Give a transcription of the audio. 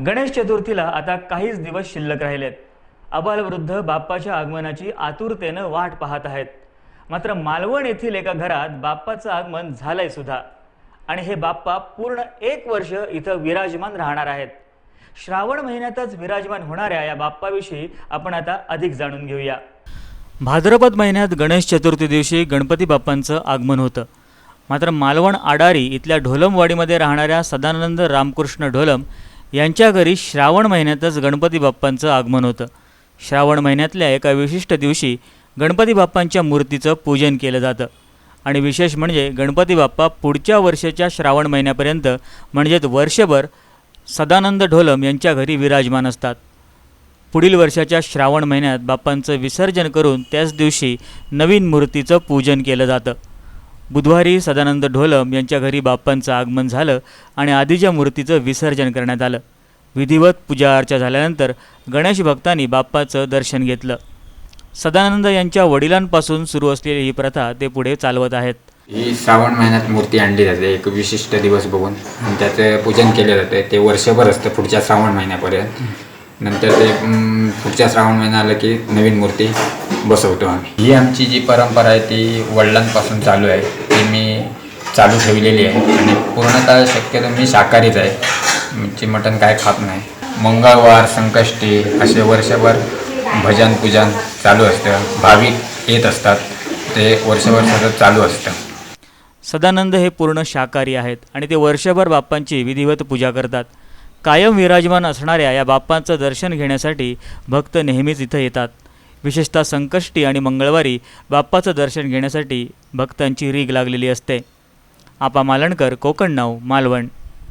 गणेश चतुर्थीला आता काहीच दिवस शिल्लक राहिलेत. अबालवृद्ध बाप्पाच्या आगमनाची आतुरतेनं वाट पाहत आहेत. मात्र मालवण येथील एका घरात बाप्पाचं आगमन झालंय सुद्धा. आणि हे बाप्पा पूर्ण एक वर्ष इथं विराजमान राहणार आहेत. श्रावण महिन्यातच विराजमान होणाऱ्या या बाप्पाविषयी आपण आता अधिक जाणून घेऊया. भाद्रपद महिन्यात गणेश चतुर्थी दिवशी गणपती बाप्पांचं आगमन होतं. मात्र मालवण आडारी इथल्या ढोलमवाडीमध्ये राहणाऱ्या सदानंद रामकृष्ण ढोलम यांच्या घरी श्रावण महिन्यातच गणपती बाप्पांचं आगमन होतं. श्रावण महिन्यातल्या एका विशिष्ट दिवशी गणपती बाप्पांच्या मूर्तीचं पूजन केलं जातं. आणि विशेष म्हणजे गणपती बाप्पा पुढच्या वर्षाच्या श्रावण महिन्यापर्यंत म्हणजेच वर्षभर सदानंद ढोलम यांच्या घरी विराजमान असतात. पुढील वर्षाच्या श्रावण महिन्यात बाप्पांचं विसर्जन करून त्याच दिवशी नवीन मूर्तीचं पूजन केलं जातं. बुधवारी सदानंद ढोलम यांच्या घरी बाप्पांचं आगमन झालं आणि आधीच्या मूर्तीचं विसर्जन करण्यात आलं. विधिवत पूजा अर्चा झाल्यानंतर गणेश भक्तांनी बाप्पाचं दर्शन घेतलं. सदानंद यांच्या वडिलांपासून सुरू असलेली ही प्रथा ते पुढे चालवत आहेत. ही श्रावण महिन्यात मूर्ती आणली जाते. एक विशिष्ट दिवस बघून त्याचं पूजन केले जाते. ते वर्षभर असतं पुढच्या श्रावण महिन्यापर्यंत. नंतर ते पुढच्या श्रावण महिना आलं की नवीन मूर्ती बसवतो आम्ही. ही आमची जी परंपरा आहे ती वडिलांपासून चालू आहे ती मी चालू ठेवलेली आहे. आणि पूर्णतः शक्यतो मी शाकाहारीच आहे. म्हणजे मटण काय खात नाही. मंगळवार संकष्टी असे वर्षभर भजन पूजन चालू असतं. भाविक येत असतात. ते वर्षभर सतत चालू असतं. सदानंद हे पूर्ण शाकाहारी आहेत आणि ते वर्षभर बाप्पांची विधिवत पूजा करतात. कायम विराजमान असणाऱ्या या बाप्पांचं दर्शन घेण्यासाठी भक्त नेहमीच इथं येतात. विशेषतः संकष्टी आणि मंगळवारी बाप्पाचं दर्शन घेण्यासाठी भक्तांची रीग लागलेली असते. आपा मालणकर कोकण नाव मालवण.